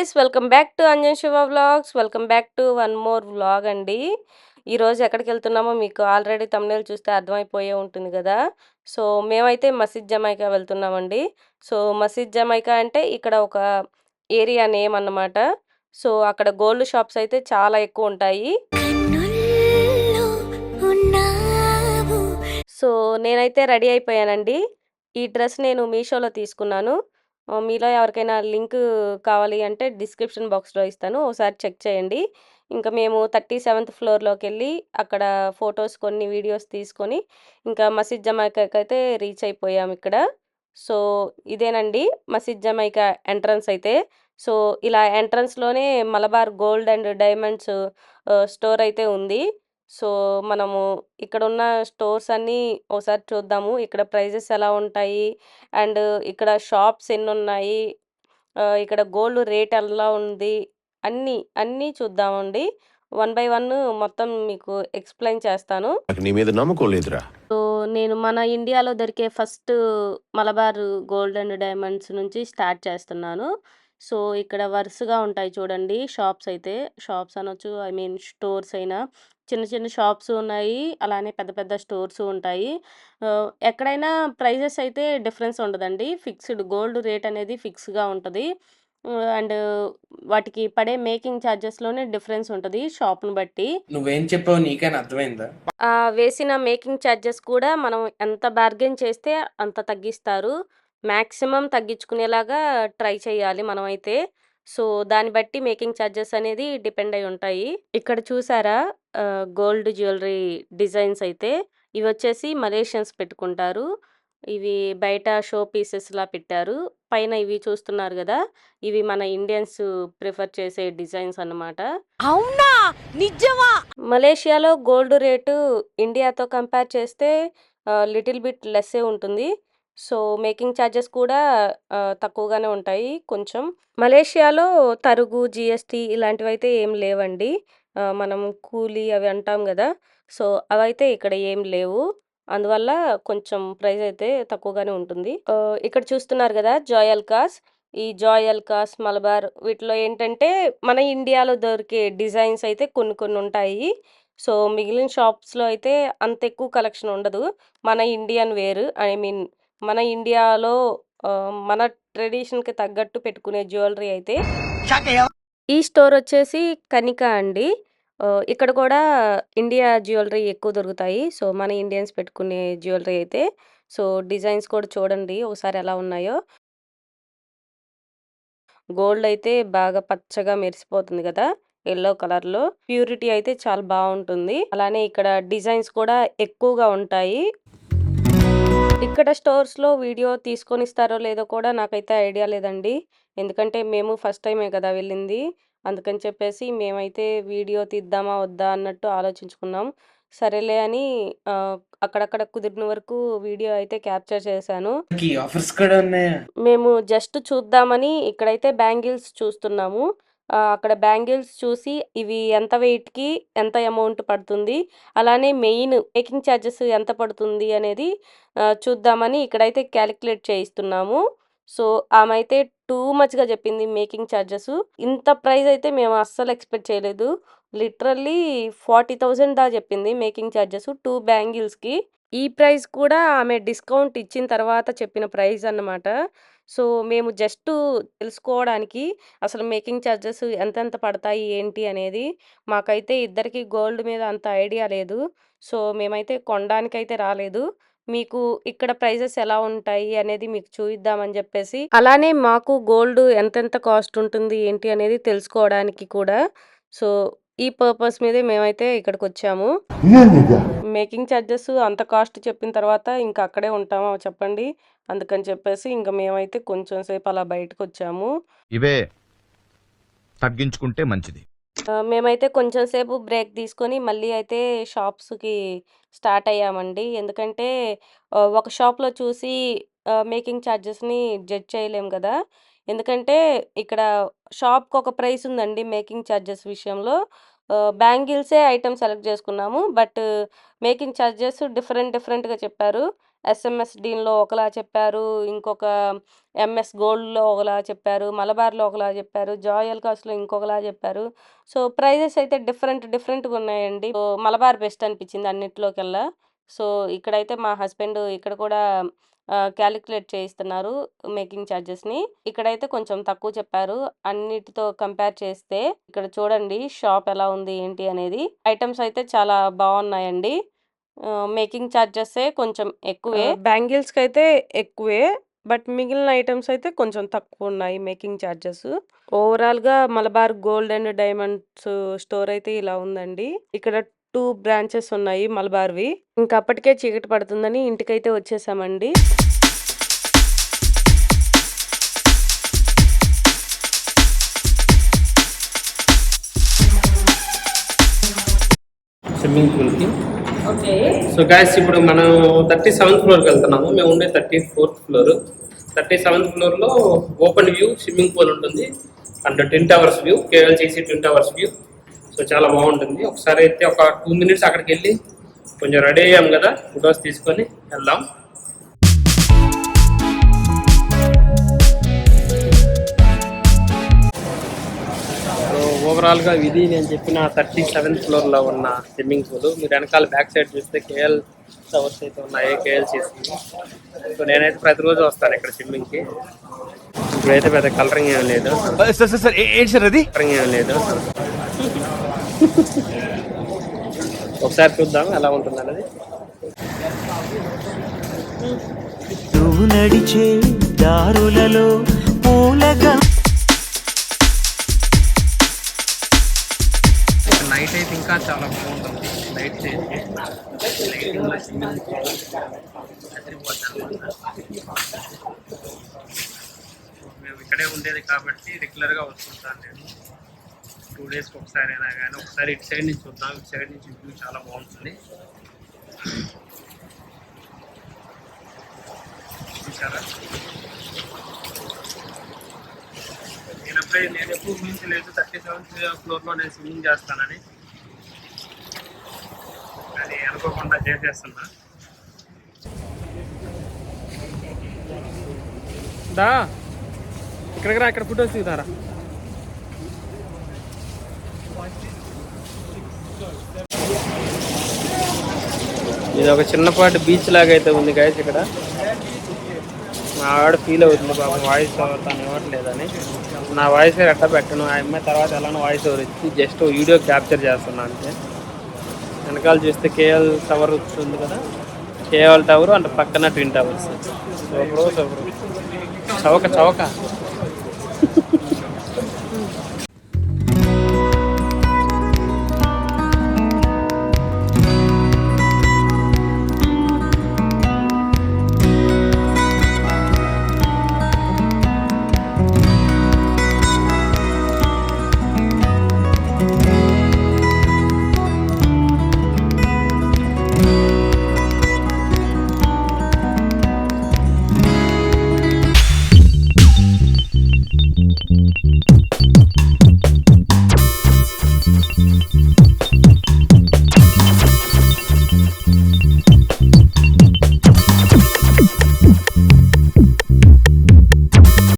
Guys welcome back to Anjan Siva vlogs welcome back to one more vlog అండి. ఈరోజు ఎక్కడికి వెళ్తున్నామో మీకు already తమిళ చూస్తే అర్థమైపోయే ఉంటుంది కదా. సో మేమైతే మసీద్ జమైకా వెళ్తున్నామండి. సో మసీద్ జమైకా అంటే ఇక్కడ ఒక ఏరియా నేమ్ అన్నమాట. సో అక్కడ గోల్డ్ షాప్స్ అయితే చాలా ఎక్కువ ఉంటాయి. సో నేనైతే రెడీ అయిపోయానండి. ఈ డ్రెస్ నేను మీషోలో తీసుకున్నాను. మీలో ఎవరికైనా లింక్ కావాలి అంటే డిస్క్రిప్షన్ బాక్స్లో ఇస్తాను. ఒకసారి చెక్ చేయండి. ఇంకా మేము థర్టీ సెవెంత్ ఫ్లోర్లోకి వెళ్ళి అక్కడ ఫొటోస్ కొన్ని వీడియోస్ తీసుకొని ఇంకా మసీద్ జమైకాకి అయితే రీచ్ అయిపోయాం ఇక్కడ. సో ఇదేనండి మసీద్ జమైకా ఎంట్రన్స్ అయితే. సో ఇలా ఎంట్రన్స్లోనే Malabar gold and diamonds store అయితే ఉంది. సో మనము ఇక్కడ ఉన్న స్టోర్స్ అన్నీ ఒకసారి చూద్దాము. ఇక్కడ ప్రైజెస్ ఎలా ఉంటాయి? అండ్ ఇక్కడ షాప్స్ ఎన్ని ఉన్నాయి ఇక్కడ గోల్డ్ రేట్ ఎలా ఉంది? అన్నీ అన్నీ చూద్దామండి. వన్ బై వన్ మొత్తం మీకు ఎక్స్ప్లెయిన్ చేస్తాను. నాకు నీ మీద నమ్మకం లేదురా. సో నేను మన ఇండియాలో దొరికే first Malabar gold and diamonds నుంచి స్టార్ట్ చేస్తున్నాను. సో ఇక్కడ వరుసగా ఉంటాయి చూడండి షాప్స్ అయితే. షాప్స్ అనొచ్చు ఐ మీన్ స్టోర్స్ అయినా. చిన్న చిన్న షాప్స్ ఉన్నాయి. అలానే పెద్ద పెద్ద స్టోర్స్ ఉంటాయి. ఎక్కడైనా ప్రైజెస్ అయితే డిఫరెన్స్ ఉండదండి. ఫిక్స్డ్ గోల్డ్ రేట్ అనేది ఫిక్స్గా ఉంటుంది. అండ్ వాటికి పడే మేకింగ్ ఛార్జెస్లోనే డిఫరెన్స్ ఉంటుంది షాప్ని బట్టి. నువ్వేం చెప్పావు నీకైనా అర్థమైందా? వేసిన మేకింగ్ ఛార్జెస్ కూడా మనం ఎంత బార్గెన్ చేస్తే అంత తగ్గిస్తారు. మ్యాక్సిమం తగ్గించుకునేలాగా ట్రై చేయాలి మనమైతే. సో దాన్ని బట్టి మేకింగ్ ఛార్జెస్ అనేది డిపెండ్ అయి ఉంటాయి. ఇక్కడ చూసారా? గోల్డ్ జ్యువెలరీ డిజైన్స్ అయితే ఇవి వచ్చేసి మలేషియన్స్ పెట్టుకుంటారు. ఇవి బయట షో పీసెస్ లా పెట్టారు. పైన ఇవి చూస్తున్నారు కదా? ఇవి మన ఇండియన్స్ ప్రిఫర్ చేసే డిజైన్స్ అన్నమాట. అవునా? నిజమా? మలేషియాలో గోల్డ్ రేటు ఇండియాతో కంపేర్ చేస్తే లిటిల్ బిట్ లెస్సే ఉంటుంది. సో మేకింగ్ ఛార్జెస్ కూడా తక్కువగానే ఉంటాయి కొంచెం. మలేషియాలో తరుగు జిఎస్టీ ఇలాంటివి అయితే ఏం లేవండి. మనం కూలీ అవి అంటాం కదా! సో అవైతే ఇక్కడ ఏం లేవు. అందువల్ల కొంచెం ప్రైస్ అయితే తక్కువగానే ఉంటుంది. ఇక్కడ చూస్తున్నారు కదా! జాయల్ కాస్ ఈ జాయల్ కాస్ మలబార్ వీటిలో ఏంటంటే మన ఇండియాలో దొరికే డిజైన్స్ అయితే కొన్ని కొన్ని ఉంటాయి. సో మిగిలిన షాప్స్లో అయితే అంత ఎక్కువ కలెక్షన్ ఉండదు. మన ఇండియన్ వేర్ ఐ మీన్ మన ఇండియాలో మన ట్రెడిషన్కి తగ్గట్టు పెట్టుకునే జ్యువెలరీ అయితే ఈ స్టోర్ వచ్చేసి కనిక అండి. ఇక్కడ కూడా ఇండియా జ్యువెలరీ ఎక్కువ దొరుకుతాయి. సో మన ఇండియన్స్ పెట్టుకునే జ్యువెలరీ అయితే. సో డిజైన్స్ కూడా చూడండి ఒకసారి ఎలా ఉన్నాయో. గోల్డ్ అయితే బాగా పచ్చగా మెరిసిపోతుంది కదా ఎల్లో కలర్లో ప్యూరిటీ అయితే చాలా బాగుంటుంది. అలానే ఇక్కడ డిజైన్స్ కూడా ఎక్కువగా ఉంటాయి. ఇక్కడ స్టోర్స్లో వీడియో తీసుకొని ఇస్తారో లేదో కూడా నాకైతే ఐడియా లేదండి. ఎందుకంటే మేము ఫస్ట్ టైమే కదా వెళ్ళింది. అందుకని చెప్పేసి మేమైతే వీడియో తీద్దామా వద్దా అన్నట్టు ఆలోచించుకున్నాం. సరేలే అని అక్కడక్కడ కుదిరిన వరకు వీడియో అయితే క్యాప్చర్ చేశాను. ఆఫర్స్ కూడా ఉన్నాయా? మేము జస్ట్ చూద్దామని ఇక్కడైతే బ్యాంగిల్స్ చూస్తున్నాము. అక్కడ బ్యాంగిల్స్ చూసి ఇవి ఎంత వెయిట్కి ఎంత అమౌంట్ పడుతుంది అలానే మెయిన్ మేకింగ్ ఛార్జెస్ ఎంత పడుతుంది అనేది చూద్దామని ఇక్కడైతే క్యాలిక్యులేట్ చేయిస్తున్నాము. సో ఆమె అయితే టూ మచ్గా చెప్పింది మేకింగ్ ఛార్జెస్ ఇంత ప్రైస్ అయితే మేము అస్సలు ఎక్స్పెక్ట్ చేయలేదు. లిటరల్లీ ఫార్టీ థౌజండ్ దా చెప్పింది మేకింగ్ ఛార్జెస్ టూ బ్యాంగిల్స్కి. ఈ ప్రైస్ కూడా ఆమె డిస్కౌంట్ ఇచ్చిన తర్వాత చెప్పిన ప్రైస్ అన్నమాట. సో మేము జస్ట్ తెలుసుకోవడానికి అసలు మేకింగ్ ఛార్జెస్ ఎంతెంత పడతాయి ఏంటి అనేది మాకైతే ఇద్దరికి గోల్డ్ మీద అంత ఐడియా లేదు. సో మేమైతే కొనడానికైతే రాలేదు. మీకు ఇక్కడ ప్రైజెస్ ఎలా ఉంటాయి అనేది మీకు చూపిద్దామని చెప్పేసి అలానే మాకు గోల్డ్ ఎంతెంత కాస్ట్ ఉంటుంది ఏంటి అనేది తెలుసుకోవడానికి కూడా. సో ఈ పర్పస్ మీదే మేమైతే ఇక్కడికి వచ్చాము మేకింగ్ ఛార్జెస్ అంత కాస్ట్ చెప్పిన తర్వాత ఇంకా అక్కడే ఉంటామా చెప్పండి? అందుకని చెప్పేసి ఇంకా మేమైతే కొంచెం సేపు అలా బయటకు వచ్చాము ఇవే తగ్గించుకుంటే మంచిది. మేమైతే కొంచెం సేపు బ్రేక్ తీసుకొని మళ్ళీ అయితే షాప్స్కి స్టార్ట్ అయ్యామండి. ఎందుకంటే ఒక షాప్లో చూసి మేకింగ్ ఛార్జెస్ని జడ్జ్ చేయలేం కదా. ఎందుకంటే ఇక్కడ షాప్కి ఒక ప్రైస్ ఉందండి మేకింగ్ ఛార్జెస్ విషయంలో. బ్యాంగిల్సే ఐటమ్ సెలెక్ట్ చేసుకున్నాము. బట్ మేకింగ్ ఛార్జెస్ డిఫరెంట్ డిఫరెంట్గా చెప్పారు. ఎస్ఎంఎస్ డీన్‌లో ఒకలా చెప్పారు. ఇంకొక ఎంఎస్ గోల్డ్‌లో ఒకలా చెప్పారు. మలబార్‌లో ఒకలా చెప్పారు. జాయల్ కాస్ట్లో ఇంకొకలా చెప్పారు. సో, ప్రైజెస్ అయితే డిఫరెంట్ డిఫరెంట్‌గా ఉన్నాయండి. సో, మలబార్ బెస్ట్ అనిపించింది అన్నింటిలోకెల్లా సో, ఇక్కడైతే మా హస్బెండ్ ఇక్కడ కూడా క్యాలిక్యులేట్ చేయిస్తున్నారు మేకింగ్ చార్జెస్‌ని. ఇక్కడైతే కొంచెం తక్కువ చెప్పారు. అన్నిటితో కంపేర్ చేస్తే. ఇక్కడ చూడండి షాప్ ఎలా ఉంది ఏంటి అనేది. ఐటమ్స్ అయితే చాలా బాగున్నాయండి మేకింగ్ చార్జెసే కొంచెం ఎక్కువే. బ్యాంగిల్స్‌కైతే ఎక్కువే. బట్ మిగిలిన ఐటెమ్స్ అయితే కొంచెం తక్కువున్నాయి మేకింగ్ చార్జెస్. ఓవరాల్‌గా Malabar gold and diamonds store అయితే ఇలా ఉందండి. ఇక్కడ 2 బ్రాంచెస్ ఉన్నాయి మలబార్‌వి. ఇంక అప్పటికే చీకటి పడుతుందని ఇంటికైతే వచ్చేసామండి. స్విమ్మింగ్ పూల్కి. సో గాయస్ ఇప్పుడు మనం థర్టీ సెవెంత్ ఫ్లోర్కి వెళ్తున్నాము. మేము ఉండే thirty fourth floor thirty seventh ఫ్లోర్లో ఓపెన్ వ్యూ స్విమ్మింగ్ పూల్ ఉంటుంది and twin towers view KLCC twin towers view so చాలా బాగుంటుంది. ఒకసారి అయితే ఒక టూ మినిట్స్ అక్కడికి వెళ్ళి కొంచెం రెడీ అయ్యాం కదా ఫొటోస్ తీసుకొని వెళ్దాం. ఓవరాల్గా ఇది నేను చెప్పిన థర్టీ సెవెంత్ ఫ్లోర్లో ఉన్న స్విమ్మింగ్ పూల్ మీరు వెనకాల బ్యాక్ సైడ్ చూస్తే కేఎల్ టవర్స్ అయితే ఉన్నాయి కేఎల్సీసీ సో నేనైతే ప్రతిరోజు వస్తాను ఇక్కడ స్విమ్మింగ్కి ఇప్పుడైతే పెద్ద కలరింగ్ ఏం లేదు. సార్ సార్ సార్ ఏ- ఏంటి సార్ అది? కలరింగ్ ఏం లేదు. ఒకసారి చూద్దాం ఎలా ఉంటుంది అన్నది. నువ్వు నడిచే దారులలో పూలగా నైట్ అయితే ఇంకా చాలా బాగుంటుంది. నైట్ చేసి మేము ఇక్కడే ఉండేది కాబట్టి రెగ్యులర్గా వస్తుంటాను నేను. టూ డేస్కి ఒకసారి అయినా కానీ ఒకసారి ఇటు సైడ్ నుంచి చూద్దాం ఇటు సైడ్ నుంచి వ్యూ చాలా బాగుంటుంది. చూసారా నేను ఎప్పుడే నేను ఎప్పుడు ఊహించలేదు థర్టీ సెవెంత్ ఫ్లోర్లో నేను స్విమ్మింగ్ చేస్తానని. అది అనుకోకుండా చేసేస్తున్నా. దా ఇక్కడికి రా ఇక్కడ ఫోటోస్ దిగుతారా? ఇది ఒక చిన్నపాటి బీచ్ లాగా అయితే ఉంది గాయస్ ఇక్కడ. మా ఆవిడ ఫీల్ అవుతుంది పాపం వాయిస్ ఓవర్ తను ఇవ్వట్లేదని. నా వాయిస్ ఎట్ట పెట్టను. ఆ అమ్మాయి తర్వాత ఎలానో వాయిస్ ఓవర్ ఇచ్చి జస్ట్ వీడియో క్యాప్చర్ చేస్తున్నా అంతే. వెనకాల చూస్తే కేఎల్ టవర్ ఉంది కదా? కేఎల్ టవర్ అంటే పక్కన ట్విన్ టవర్స్ చౌక చౌక